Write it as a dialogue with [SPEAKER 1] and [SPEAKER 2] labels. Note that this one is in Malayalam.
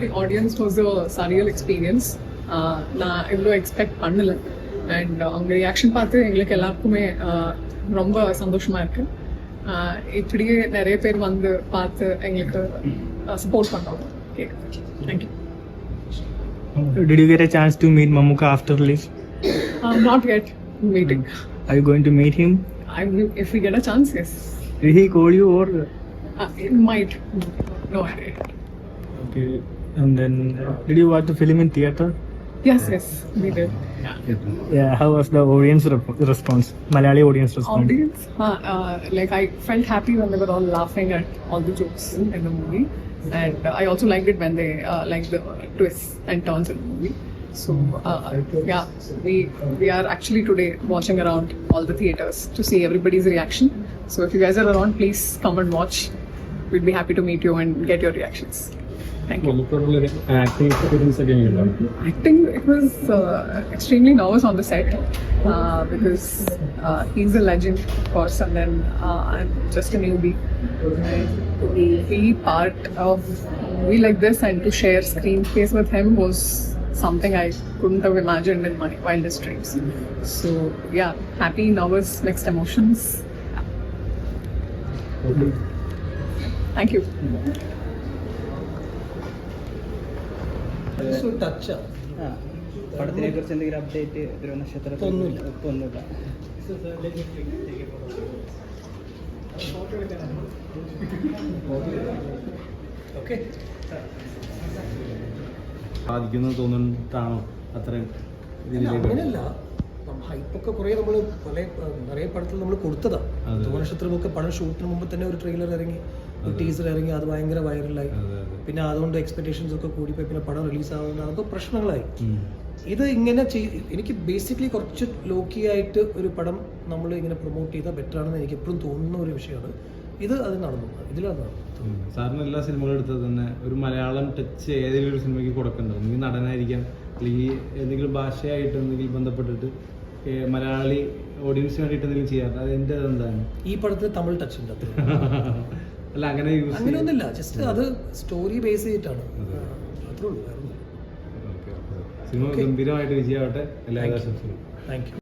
[SPEAKER 1] the audience was a surreal experience. Uh, நான் எவ்வளோ எக்ஸ்பெக்ட் பண்ணல அண்ட் அவங்க ரியாக்ஷன் பார்த்து எங்களுக்கு எல்லாருக்குமே uh, ரொம்ப சந்தோஷமா இருக்கு Uh, இப்படியே நிறைய பேர் வந்து பார்த்து எங்களுக்கு சப்போர்ட் பண்ணுறாங்க okay thank you
[SPEAKER 2] Did you get a chance to meet Mamuka after release?
[SPEAKER 1] Not get meeting
[SPEAKER 2] Are you going to meet him?
[SPEAKER 1] I if we get a chance yes
[SPEAKER 2] Did he call you or?
[SPEAKER 1] Might no idea
[SPEAKER 2] Okay. And then, did you watch the film in theater?
[SPEAKER 1] Yes, yes, we did.
[SPEAKER 2] Yeah, how was the audience re- response? Malayali audience response?
[SPEAKER 1] Audience, huh, uh, like I felt happy when they were all laughing at all the jokes in the movie, and uh, I also liked it when they uh, liked the twists and turns in the movie. So uh, yeah, we we are actually today watching around all the theaters to see everybody's reaction. So if you guys are around, please come and watch. We'd be happy to meet you and get your reactions. Thank you.
[SPEAKER 3] I
[SPEAKER 1] think it was uh, extremely nervous on the set uh, because uh, he's a legend, of course, and then I'm just a newbie. To be part of a movie like this and to share screen space with him was something I couldn't have imagined in my wildest dreams. So, yeah, happy, nervous, mixed emotions. Yeah. Thank you.
[SPEAKER 4] ടച്ചാ
[SPEAKER 5] പടത്തിനെ കുറിച്ച് എന്തെങ്കിലും അപ്ഡേറ്റ് ധ്രുവനക്ഷത്രത്തിൽ
[SPEAKER 4] ഒന്നുമില്ല.
[SPEAKER 5] ഇപ്പൊ ഒന്നുമില്ല
[SPEAKER 4] ഓക്കെ
[SPEAKER 3] ബാധിക്കുന്നത് തോന്നുന്നിട്ടാണോ അത്രയും
[SPEAKER 4] അങ്ങനെയല്ല. ഹൈപ്പൊക്കെ കുറേ നമ്മൾ പല നിറയെ പടത്തിൽ നമ്മൾ കൊടുത്തതാ. ധ്രുവനക്ഷത്രമൊക്കെ പടം ഷൂട്ടിന് മുമ്പ് തന്നെ ഒരു ട്രെയിലർ ഇറങ്ങി ഒരു ടീസർ ഇറങ്ങി അത് ഭയങ്കര വൈറലായി. പിന്നെ അതുകൊണ്ട് എക്സ്പെക്ടേഷൻസ് ഒക്കെ കൂടിപ്പോയി പിന്നെ പടം റിലീസ് ആവുന്ന അതൊക്കെ പ്രശ്നങ്ങളായി. ഇത് ഇങ്ങനെ ചെയ് എനിക്ക് ബേസിക്കലി കുറച്ച് ലോക്കി ആയിട്ട് ഒരു പടം നമ്മൾ ഇങ്ങനെ പ്രൊമോട്ട് ചെയ്താൽ ബെറ്റർ ആണെന്ന് എനിക്ക് എപ്പോഴും തോന്നുന്ന ഒരു വിഷയമാണ്. ഇത് അത് നടന്നു. ഇതിലാണ്.
[SPEAKER 3] സാറിന് എല്ലാ സിനിമകളും എടുത്തത് തന്നെ ഒരു മലയാളം ടച്ച് ഏതെങ്കിലും ഒരു സിനിമയ്ക്ക് കൊടുക്കണ്ടോ? നീ നടനായിരിക്കാം അല്ലെങ്കിൽ എന്തെങ്കിലും ഭാഷയായിട്ട് എന്തെങ്കിലും ബന്ധപ്പെട്ടിട്ട് മലയാളി ഓഡിയൻസിന് വേണ്ടിയിട്ട് എന്തെങ്കിലും ചെയ്യാറ് അത് എന്റെ എന്താണ്
[SPEAKER 4] ഈ പടത്തിൽ തമിഴ് ടച്ച് ഉണ്ട്.
[SPEAKER 3] അല്ല അങ്ങനെ യൂസ്
[SPEAKER 4] അങ്ങനെയൊന്നുമില്ല. ജസ്റ്റ് അത് സ്റ്റോറി ബേസ് ചെയ്തിട്ടാണ്. അത്രേ ഉള്ളൂ.
[SPEAKER 3] സിനിമ ഗംഭീരമായിട്ട് വിജയമാവട്ടെ. എല്ലാ ആശംസകളും.
[SPEAKER 4] Thank you